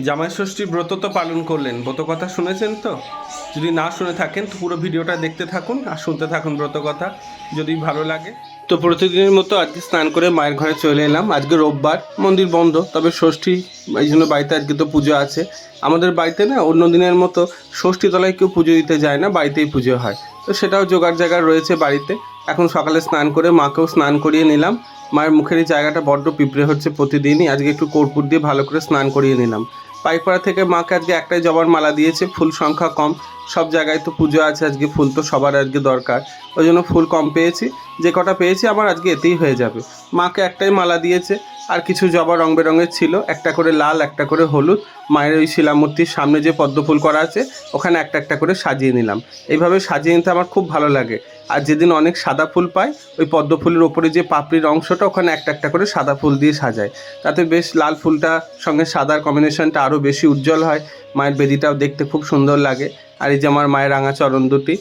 জামাই ষষ্ঠীর ব্রত তো পালন করলেন। ব্রত কথা শুনেছেন তো? যদি না শুনে থাকেন, তো পুরো ভিডিওটা দেখতে থাকুন আর শুনতে থাকুন ব্রত কথা, যদি ভালো লাগে। তো প্রতিদিনের মতো আজকে স্নান করে মায়ের ঘরে চলে এলাম। আজকে রোববার, মন্দির বন্ধ, তবে ষষ্ঠী, এই জন্য বাড়িতে আজকে তো পুজো আছে। আমাদের বাড়িতে না অন্য দিনের মতো ষষ্ঠী তলায় কেউ পুজো দিতে যায় না, বাড়িতেই পুজো হয়। তো সেটাও জোগাড় জায়গা রয়েছে বাড়িতে। এখন সকালে স্নান করে মাকেও স্নান করিয়ে নিলাম। মায়ের মুখের এই জায়গাটা বড্ড পিঁপড়ে হচ্ছে প্রতিদিনই। আজকে একটু কর্পূর দিয়ে ভালো করে স্নান করিয়ে নিলাম। পাইকপাড়া থেকে মাকে আজকে একটাই জবার মালা দিয়েছে, ফুল সংখ্যা কম। সব জায়গায় তো পুজো আছে, আজকে ফুল তো সবার আজকে দরকার। ওই জন্য ফুল কম পেয়েছি। যে কটা পেয়েছি আমার আজকে এতেই হয়ে যাবে। মাকে একটাই মালা দিয়েছে, আর কিছু জবা রং বেরঙের ছিল, একটা করে লাল, একটা করে হলুদ। মায়ের ওই শিলামূর্তির সামনে যে পদ্ম ফুল করা আছে, ওখানে একটা একটা করে সাজিয়ে নিলাম। এইভাবে সাজিয়ে নিতে আমার খুব ভালো লাগে। আর যেদিন অনেক সাদা ফুল পাই, ওই পদ্ম ফুলের ওপরে যে পাপড়ির অংশটা, ওখানে একটা একটা করে সাদা ফুল দিয়ে সাজায় তাতে বেশ লাল ফুলটা সঙ্গে সাদার কম্বিনেশনটা আরও বেশি উজ্জ্বল হয়। মায়ের বেদিটাও দেখতে খুব সুন্দর লাগে। আর এই যে আমার মায়ের রাঙা চরণ দুটি,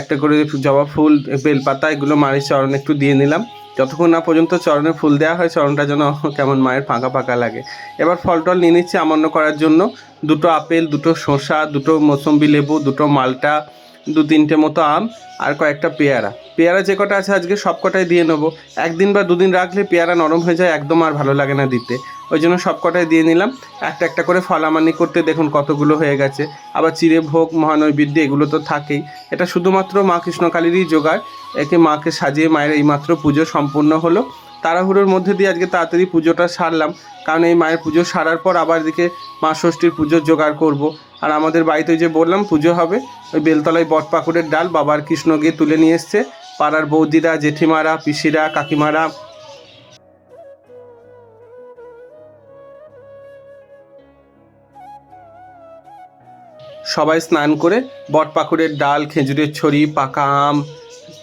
একটা করে জবা ফুল, বেলপাতা, এগুলো মায়ের চরণে একটু দিয়ে নিলাম। যতক্ষণ না পর্যন্ত চরণে ফুল দেওয়া হয়, চরণটা যেন কেমন মায়ের ফাঁকা ফাঁকা লাগে। এবার ফল টল নিয়ে নিচ্ছি আমান্য করার জন্য। দুটো আপেল, দুটো শসা, দুটো মৌসম্বি লেবু, দুটো মালটা, দু তিনটে মতো আম, আর কয়েকটা পেয়ারা। পেয়ারা যে কটা আছে আজকে সব কটাই দিয়ে নেব। একদিন বা দুদিন রাখলে পেয়ারা নরম হয়ে যায়, একদম আর ভালো লাগে না দিতে। ওই জন্য সব কটাই দিয়ে নিলাম। একটা একটা করে ফলামানি করতে দেখুন কতগুলো হয়ে গেছে। আবার চিড়ে ভোগ, মহানৈবেদ্য, এগুলো তো থাকেই। এটা শুধুমাত্র মা কৃষ্ণকালীরই জোগাড়। একে মাকে সাজিয়ে মায়ের এইমাত্র পুজো সম্পূর্ণ হলো। তাড়াহুড়োর মধ্যে দিয়ে আজকে তাড়াতাড়ি পুজোটা সারলাম। কারণ এই মায়ের পুজো সারার পর আবার এদিকে মা ষষ্ঠীর পুজোর জোগাড় করব। আর আমাদের বাড়িতে যে বললাম, পুজো হবে। ওই বেলতলায় বটপাকুড়ের ডাল বাবার কৃষ্ণ গিয়ে তুলে নিয়ে এসছে। পাড়ার বৌদিরা, জেঠিমারা, পিসিরা, কাকিমারা সবাই স্নান করে বটপাকুড়ের ডাল, খেজুরের ছড়ি, পাকা আম,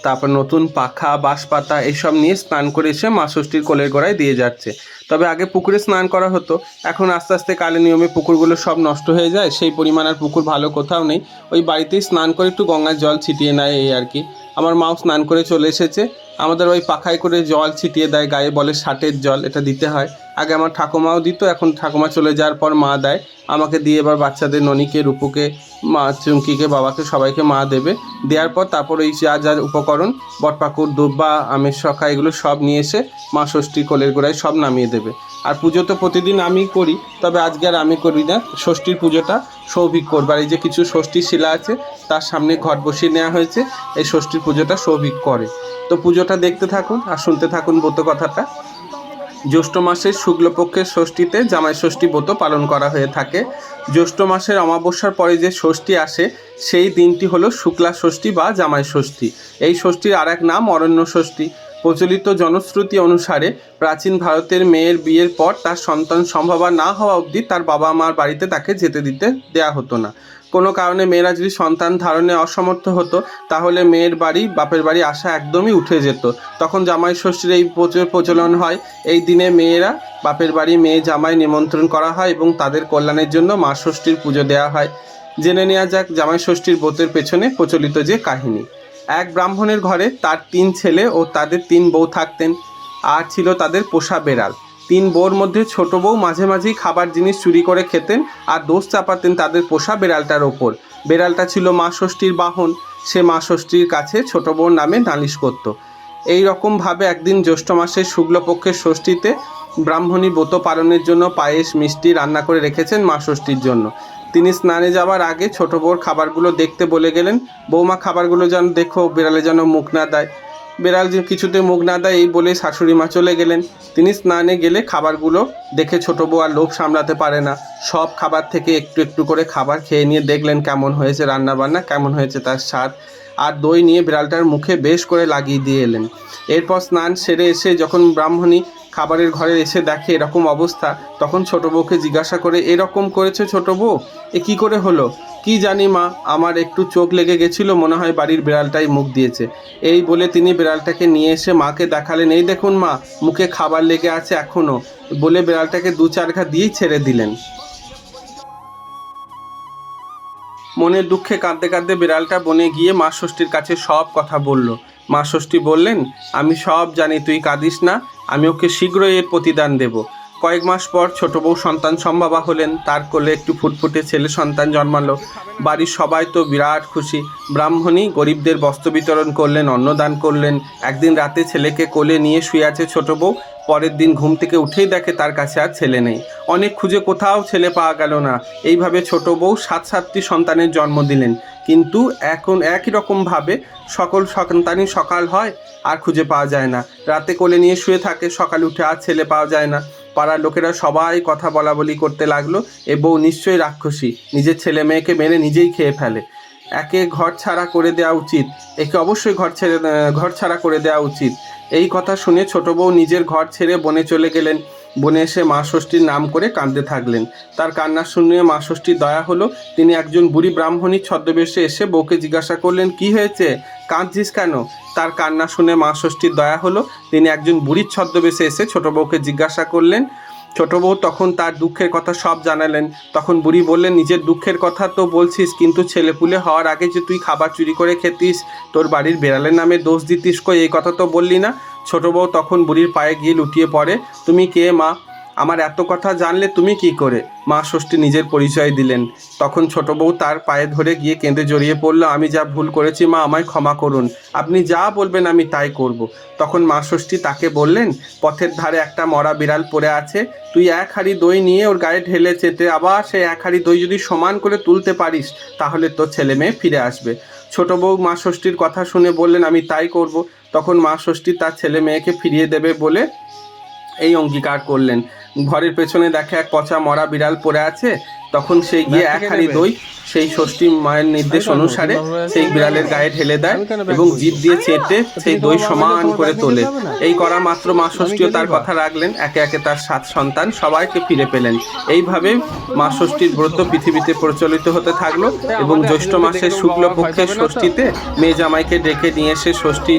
তারপর নতুন পাখা, বাঁশপাতা এইসব নিয়ে স্নান করে এসে মা ষষ্ঠীর কোলের গোড়ায় দিয়ে যাচ্ছে। তবে আগে পুকুরে স্নান করা হতো। এখন আস্তে আস্তে কালে নিয়মে পুকুরগুলো সব নষ্ট হয়ে যায়। সেই পরিমাণ আর পুকুর ভালো কোথাও নেই। ওই বাড়িতেই স্নান করে একটু গঙ্গার জল ছিটিয়ে নেয় এই আর কি। আমার মাও স্নান করে চলে এসেছে। আমাদের ওই পাখায় করে জল ছিটিয়ে দেয়, গায়ে বলে ষাটের জল, এটা দিতে হয়। আগে আমার ঠাকুমাও দিত, এখন ঠাকুমা চলে যাওয়ার পর মা দেয়। আমাকে দিয়ে এবার বাচ্চাদের ননিকে, রূপুকে, মা চুমকিকে, বাবাকে, সবাইকে মা দেবে। দেওয়ার পর তারপর এই যা যা উপকরণ, বটপাকুর, দুব্বা, আমের শখা, এগুলো সব নিয়ে এসে মা ষষ্ঠী কোলের গোড়ায় সব নামিয়ে দেবে। আর পুজো তো প্রতিদিন আমি করি, তবে আজকে আর আমি করি না। ষষ্ঠীর পুজোটা সৌভিক করবার এই যে কিছু ষষ্ঠীর শিলা আছে, তার সামনে ঘট বসিয়ে নেওয়া হয়েছে। এই ষষ্ঠীর পুজোটা সৌভিক করে। তো পুজোটা দেখতে থাকুন আর শুনতে থাকুন ব্রত কথাটা জ্যৈষ্ঠ মাসের শুক্লপক্ষের ষষ্ঠীতে জামাই ষষ্ঠী ব্রত পালন করা হয়ে থাকে। জ্যৈষ্ঠ মাসের অমাবস্যার পরে যে ষষ্ঠী আসে, সেই দিনটি হলো শুক্লা ষষ্ঠী বা জামাই ষষ্ঠী। এই ষষ্ঠীর আর এক নাম অরণ্য ষষ্ঠী। প্রচলিত জনশ্রুতি অনুসারে প্রাচীন ভারতের মেয়ের বিয়ের পর তার সন্তান সম্ভবা না হওয়া অবধি তার বাবা মার বাড়িতে তাকে যেতে দিতে দেয়া হতো না। কোনো কারণে মেয়েরা যদি সন্তান ধারণে অসমর্থ হতো, তাহলে মেয়ের বাড়ি, বাপের বাড়ি আসা একদমই উঠে যেত। তখন জামাই ষষ্ঠীর এই প্রচলন হয়। এই দিনে মেয়েরা, বাপের বাড়ি মেয়ে জামাই নিমন্ত্রণ করা হয় এবং তাদের কল্যাণের জন্য মা ষষ্ঠীর পুজো দেওয়া হয়। জেনে নেওয়া যাক জামাই ষষ্ঠীর ব্রতের পেছনে প্রচলিত যে কাহিনী। এক ব্রাহ্মণের ঘরে তার তিন ছেলে ও তাদের তিন বউ থাকতেন। আর ছিল তাদের পোষা বেড়াল। তিন বউর মধ্যে ছোট বউ মাঝে মাঝেই খাবার জিনিস চুরি করে খেতেন আর দোষ চাপাতেন তাদের পোষা বেড়ালটার ওপর। বেড়ালটা ছিল মা ষষ্ঠীর বাহন। সে মা ষষ্ঠীর কাছে ছোট বউর নামে নালিশ করত। এই রকমভাবে একদিন জ্যৈষ্ঠ মাসের শুক্লপক্ষের ষষ্ঠীতে ব্রাহ্মণী ব্রত পালনের জন্য পায়েস, মিষ্টি রান্না করে রেখেছেন মা ষষ্ঠীর জন্য। তিনি স্নানে যাওয়ার আগে ছোট বউর খাবারগুলো দেখতে বলে গেলেন বৌমা খাবারগুলো যেন দেখো, বিড়ালে যেন মুখ না দেয়। বিড়াল যে কিছুতে মুখ না দেয়, এই বলে শাশুড়ি মা চলে গেলেন। তিনি স্নানে গেলে খাবারগুলো দেখে ছোট বউ আর লোভ সামলাতে পারে না। সব খাবার থেকে একটু একটু করে খাবার খেয়ে নিয়ে দেখলেন কেমন হয়েছে রান্না বান্না কেমন হয়েছে তার স্বাদ। আর দই নিয়ে বিড়ালটার মুখে বেশ করে লাগিয়ে দিয়ে এলেন। এরপর স্নান সেরে এসে যখন ব্রাহ্মণী খাবারের ঘরে এসে দেখে এরকম অবস্থা, তখন ছোট বউকে জিজ্ঞাসা করে, এরকম করেছে ছোট বউ? এ কী করে হলো? কি জানি মা, আমার একটু চোখ লেগে গেছিল, মনে হয় বাড়ির বিড়ালটাই মুখ দিয়েছে। এই বলে তিনি বিড়ালটাকে নিয়ে এসে মাকে দেখালেন, এই দেখুন মা, মুখে খাবার লেগে আছে এখনও। বলে বিড়ালটাকে দু চার ঘা দিয়েই ছেড়ে দিলেন। মনের দুঃখে কাঁদতে কাঁদতে বিড়ালটা বনে গিয়ে মা ষষ্ঠীর কাছে সব কথা বলল। মা ষষ্ঠী বললেন, আমি সব জানি, তুই কাঁদিস না, আমি ওকে শীঘ্রই এর প্রতিদান দেব। কয়েক মাস পর ছোট বউ সন্তান সম্ভাবা হলেন। তার কোলে একটু ফুটফুটে ছেলে সন্তান জন্মালো। বাড়ির সবাই তো বিরাট খুশি। ব্রাহ্মণী গরিবদের বস্ত্র বিতরণ করলেন, অন্নদান করলেন। একদিন রাতে ছেলেকে কোলে নিয়ে শুয়ে আছে ছোট বউ। পরের দিন ঘুম থেকে উঠেই দেখে তার কাছে আর ছেলে নেই। অনেক খুঁজে কোথাও ছেলে পাওয়া গেল না। এইভাবে ছোট বউ সাত সাতটি সন্তানের জন্ম দিলেন। কিন্তু এখন একই রকমভাবে সকল সন্তানই সকাল হয় আর খুঁজে পাওয়া যায় না। রাতে কোলে নিয়ে শুয়ে থাকে, সকাল উঠে আর ছেলে পাওয়া যায় না। পাড়ার লোকেরা সবাই কথা বলা বলি করতে লাগল এ বউ নিশ্চয়ই রাক্ষসী। নিজের ছেলে মেয়েকে মেরে নিজেই খেয়ে ফেলে। একে ঘর ছাড়া করে দেওয়া উচিত। একে অবশ্যই ঘর ছেড়ে, ঘর ছাড়া করে দেওয়া উচিত। এই কথা শুনে ছোট বউ নিজের ঘর ছেড়ে বনে চলে গেলেন। বনে এসে মা ষষ্ঠীর নাম করে কাঁদতে থাকলেন। তার কান্না শুনে মা ষষ্ঠীর দয়া হলো। তিনি একজন বুড়ি ব্রাহ্মণীর ছদ্মবেশে এসে বউকে জিজ্ঞাসা করলেন, কি হয়েছে? কাঁদছিস কেন? তার কান্না শুনে মা ষষ্ঠীর দয়া হলো। তিনি একজন বুড়ির ছদ্মবেশে এসে ছোট বউকে জিজ্ঞাসা করলেন। ছোট বউ তখন তার দুঃখের কথা সব জানালেন। তখন বুড়ি বললেন, নিজের দুঃখের কথা তো বলছিস, কিন্তু ছেলেপুলে হওয়ার আগে যে তুই খাবার চুরি করে খেতিস, তোর বাড়ির বেড়ালের নামে দোষ দিতিস কই? এই কথা তো বললি না? ছোট বউ তখন বুড়ির পায়ে গিয়ে লুটিয়ে পড়ে, তুমি কে মা? আমার এত কথা জানলে তুমি কি করে? মা ষষ্ঠী নিজের পরিচয় দিলেন। তখন ছোট বউ তার পায়ে ধরে গিয়ে কেঁদে জড়িয়ে পড়ল, আমি যা ভুল করেছি মা, আমায় ক্ষমা করুন। আপনি যা বলবেন আমি তাই করব। তখন মা ষষ্ঠী তাকে বললেন, পথের ধারে একটা মরা বিড়াল পড়ে আছে, তুই এক হাঁড়ি দই নিয়ে ওর গায়ে ঢেলে চেটে আবার সেই এক হাঁড়ি দই যদি সমান করে তুলতে পারিস, তাহলে তোর ছেলে মেয়ে ফিরে আসবে। ছোট বউ মা ষষ্ঠীর কথা শুনে বললেন, আমি তাই করব। তখন মা ষষ্ঠী তার ছেলে মেয়েকে ফিরিয়ে দেবে বলে এই অঙ্গীকার করলেন। ঘরের পেছনে দেখে এক পচা মরা বিড়াল পড়ে আছে। তখন সে গিয়ে এক হাঁড়ি দই সেই ষষ্ঠী মায়ের নির্দেশ অনুসারে সেই বিড়ালের গায়ে ঢেলে দেয় এবং জিভ দিয়ে চেটে সেই দই সমান করে তোলে। এই করা মাত্র মা ষষ্ঠীও তার কথা রাখলেন একে একে তার সাত সন্তান সবাইকে ফিরে পেলেন। এইভাবে মা ষষ্ঠীর ব্রত পৃথিবীতে প্রচলিত হতে থাকল এবং জ্যৈষ্ঠ মাসের শুক্লপক্ষের ষষ্ঠীতে মেয়ে জামাইকে ডেকে নিয়ে এসে ষষ্ঠী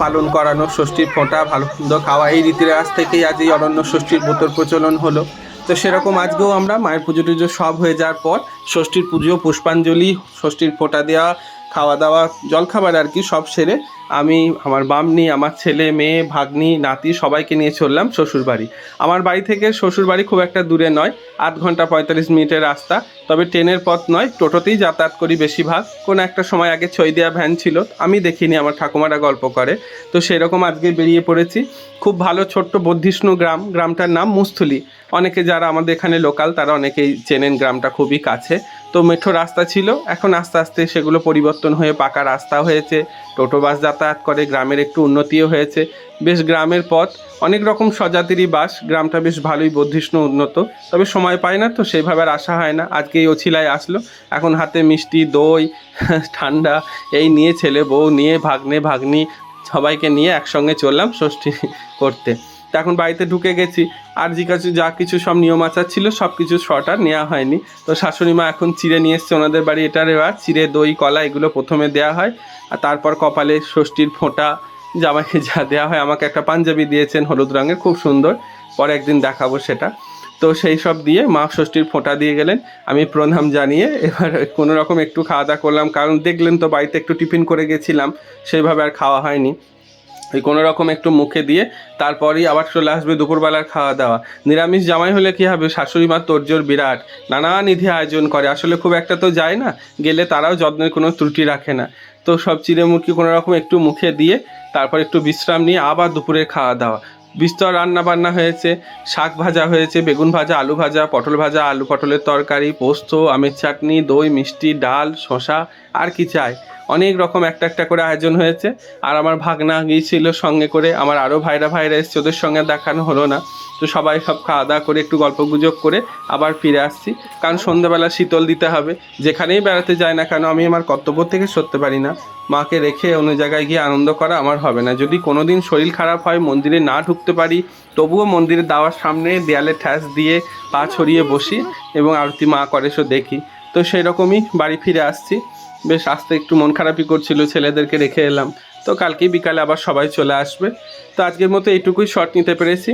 পালন করানো ষষ্ঠীর ফোঁটা ভালো খাওয়া এই রীতিরেওয়াজ থেকেই আজ এই অরণ্য ষষ্ঠীর ব্রতর প্রচলন হলো। তো সেরকম আজকেও আমরা মায়ের পুজো টুজো সব হয়ে যাওয়ার পর ষষ্ঠীর পুজো পুষ্পাঞ্জলি ষষ্ঠীর ফোঁটা দেওয়া খাওয়া দাওয়া জলখাবার আর কি সব সেরে আমি, আমার বামনি, আমার ছেলে, মেয়ে, ভাগ্নি, নাতি সবাইকে নিয়ে চললাম শ্বশুরবাড়ি। আমার বাড়ি থেকে শ্বশুরবাড়ি খুব একটা দূরে নয়, আধ ঘণ্টা পঁয়তাল্লিশ মিনিটের রাস্তা। তবে ট্রেনের পথ নয়, টোটোতেই যাতায়াত করি বেশিরভাগ। কোনো একটা সময় আগে ছই দেওয়া ভ্যান ছিল, আমি দেখিনি আমার ঠাকুমারা গল্প করে। তো সেরকম আজকে বেরিয়ে পড়েছি। খুব ভালো ছোট্ট বর্ধিষ্ণু গ্রাম, গ্রামটার নাম মুস্থলি। অনেকে যারা আমাদের এখানে লোকাল, তারা অনেকেই চেনেন গ্রামটা খুবই কাছে। তো মেঠো রাস্তা ছিল। এখন আস্তে আস্তে সেগুলো পরিবর্তন হয়ে পাকা রাস্তা হয়েছে। টোটো বাস যাতায়াত করে, গ্রামের একটু উন্নতিও হয়েছে। বেশ গ্রামের পথ, অনেক রকম স্বজাতিরই বাস। গ্রামটা বেশ ভালোই বর্ধিষ্ণু উন্নত। তবে সময় পায় না তো, সেইভাবে আর আসা হয় না। আজকে এই অছিলায় আসলো। এখন হাতে মিষ্টি, দই, ঠান্ডা, এই নিয়ে ছেলে বউ নিয়ে, ভাগ্নে, ভাগ্নি সবাইকে নিয়ে একসঙ্গে চললাম ষষ্ঠী করতে। এখন বাড়িতে ঢুকে গেছি। আর যে কাছে যা কিছু সব নিয়ম আচার ছিল, সব কিছু শর্ট আর নেওয়া হয়নি। তো শাশুড়ি মা এখন চিড়ে নিয়ে এসছে ওনাদের বাড়ি। এটা রেওয়াজ, চিড়ে, দই, কলা, এগুলো প্রথমে দেওয়া হয়। আর তারপর কপালে ষষ্ঠীর ফোঁটা, জামাইকে যা দেওয়া হয়, আমাকে একটা পাঞ্জাবি দিয়েছেন, হলুদ রঙের, খুব সুন্দর। পরে একদিন দেখাবো সেটা। তো সেই সব দিয়ে মা ষষ্ঠীর ফোঁটা দিয়ে গেলেন। আমি প্রণাম জানিয়ে এবার কোনো রকম একটু খাওয়া দাওয়া করলাম। কারণ দেখলেন তো বাড়িতে একটু টিফিন করে গেছিলাম, সেইভাবে আর খাওয়া হয়নি। কোনো রকম একটু মুখে দিয়ে তারপরেই আবার চলে আসবে দুপুরবেলার খাওয়া দাওয়া। নিরামিষ জামাই হলে কী হবে? শাশুড়ি মা তোরজোর বিরাট। নানা নিধি আয়োজন করে। আসলে খুব একটা তো যায় না। গেলে তারাও যত্নের কোনো ত্রুটি রাখে না। তো সব চিড়ে মুরগি কোনো রকম একটু মুখে দিয়ে তারপর একটু বিশ্রাম নিয়ে আবার দুপুরের খাওয়া দাওয়া। বিস্তর রান্না বান্না হয়েছে। শাক ভাজা হয়েছে, বেগুন ভাজা, আলু ভাজা, পটল ভাজা, আলু পটলের তরকারি, পোস্ত, আমের চাটনি, দই, মিষ্টি, ডাল শশা আর কি চাই। অনেক রকম একটা একটা করে আয়োজন হয়েছে। আর আমার ভাগনা গিয়েছিল সঙ্গে করে। আমার আরও ভাইরা ভাইরা এসছে, ওদের সঙ্গে দেখানো হলো না। তো সবাই সব খাওয়া দাওয়া করে, একটু গল্প গুজব করে আবার ফিরে আসছি। কারণ সন্ধ্যাবেলা শীতল দিতে হবে। যেখানেই বেড়াতে যায় না কেন, আমি আমার কর্তব্য থেকে সরতে পারি না। মাকে রেখে অন্য জায়গায় গিয়ে আনন্দ করা আমার হবে না। যদি কোনো দিন শরীর খারাপ হয়, মন্দিরে না ঢুকতে পারি, তবুও মন্দিরের দাওয়ার সামনে দেয়ালে ঠ্যাস দিয়ে পা ছড়িয়ে বসি এবং আরতি মা করে সো দেখি। তো সেই রকমই বাড়ি ফিরে আসছি। বেশ, আসতে একটু মন খারাপই করছিল, ছেলেদেরকে রেখে এলাম। তো কালকেই বিকালে আবার সবাই চলে আসবে। তো আজকের মতো এইটুকুই শর্ট নিতে পেরেছি।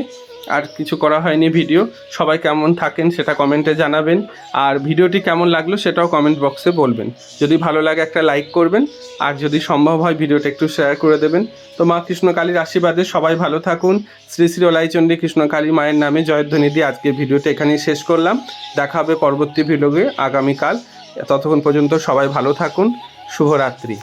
আর কিছু করা হয়নি ভিডিও সবাই কেমন থাকেন সেটা কমেন্টে জানাবেন। আর ভিডিওটি কেমন লাগল সেটাও কমেন্ট বক্সে বলবেন। যদি ভালো লাগে একটা লাইক করবেন। আর যদি সম্ভব হয় ভিডিওটা একটু শেয়ার করে দেবেন। তো মা কৃষ্ণকালীর আশীর্বাদে সবাই ভালো থাকুন। শ্রী শ্রী ওলাইচণ্ডী কৃষ্ণকালী মায়ের নামে জয়ধ্বনি দিয়ে আজকে ভিডিওটা এখানেই শেষ করলাম। দেখা হবে পরবর্তী ভিডিওকে আগামীকাল। ততক্ষণ পর্যন্ত সবাই ভালো থাকুন। শুভরাত্রি।